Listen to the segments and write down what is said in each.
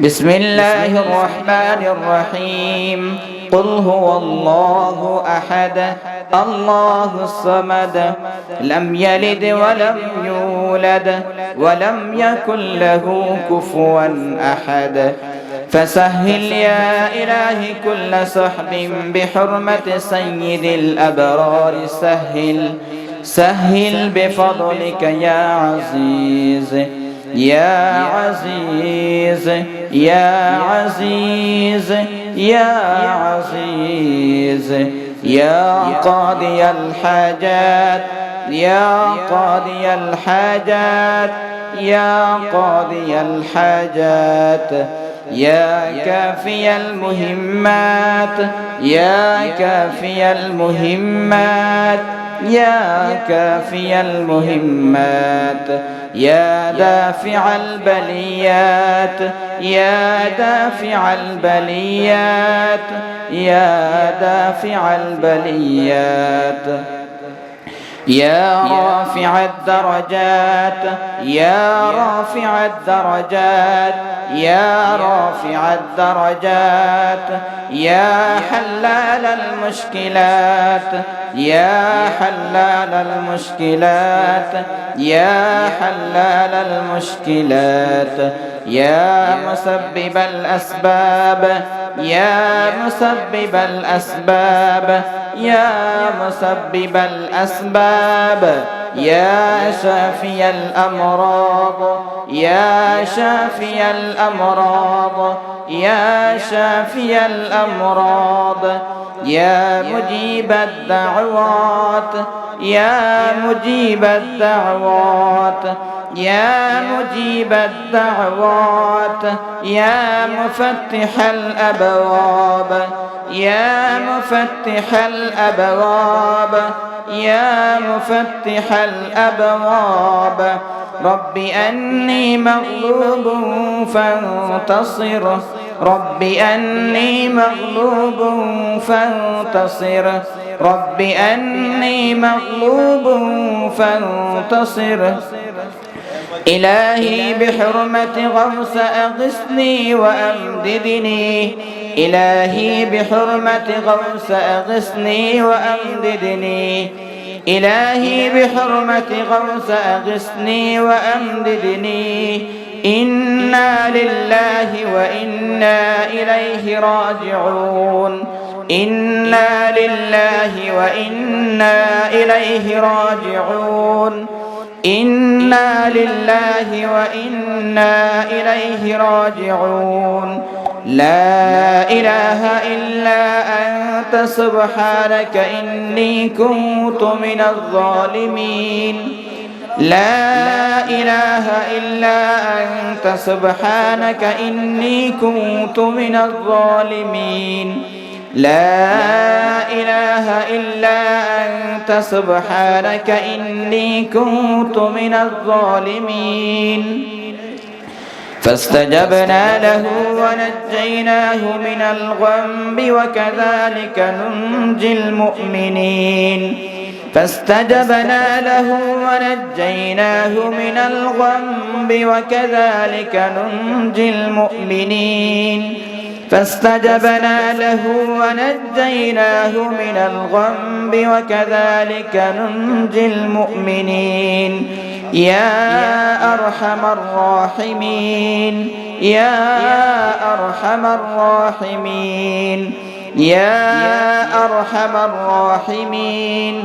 بسم الله الرحمن الرحيم قل هو الله احد الله الصمد لم يلد ولم يولد ولم يكن له كفوا احد فسهل يا إلهي كل سحب بحرمة سيد الأبرار سهل سهل بفضلك يا عزيز يا عزيز يا عزيز يا عزيز يا قاضي الحاجات يا قاضي الحاجات يا قاضي الحاجات يا كافي المهمات يا كافي المهمات يا كافي المهمات يا دافع البليات يا دافع البليات يا دافع البليات. يا رافع الدرجات يا رافع الدرجات يا رافع الدرجات يا حلال المشكلات يا حلال المشكلات يا حلال المشكلات يا مسبب الأسباب يا مسبب الأسباب يا مسبب الأسباب يا شافي الأمراض يا شافي الأمراض يا شافي الأمراض. يا مجيب الدعوات يا مجيب الدعوات يا مجيب الدعوات يا مفتح الأبواب يا مفتح الأبواب يا مفتح الأبواب. رب أني مغلوب فانتصر. رب أني مغلوب فانتصر. رب أني مغلوب فانتصر. إلهي بحرمة غوث أغثني وأمددني. إلهي بحرمة غوث أغثني وأمددني. إلهي بحرمة غوث أغثني وأمددني. إنا لله وإنا إليه راجعون إنا لله وإنا إليه راجعون إنا لله وإنا إليه راجعون لا إله إلا أنت سبحانك إني كنت من الظالمين لا إله إلا أنت سبحانك إني كنت من الظالمين. لا إله إلا أنت سبحانك إني كنت من الظالمين. فاستجبنا له ونجيناه من الغم وكذلك ننجي المؤمنين. فاستجبنا له ونجيناه من الغم وكذلك ننجي المؤمنين. فاستجبنا له ونجيناه من الغم وكذلك ننجي المؤمنين. يا أرحم الراحمين. يا أرحم الراحمين. يا أرحم الراحمين.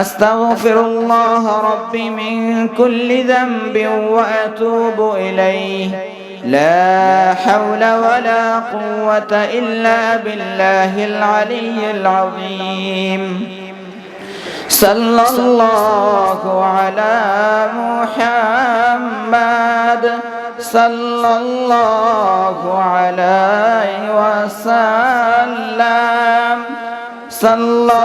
أستغفر الله ربي من كل ذنب وأتوب إليه. لا حول ولا قوة إلا بالله العلي العظيم. صلى الله على محمد. صلى الله عليه وسلم. صلى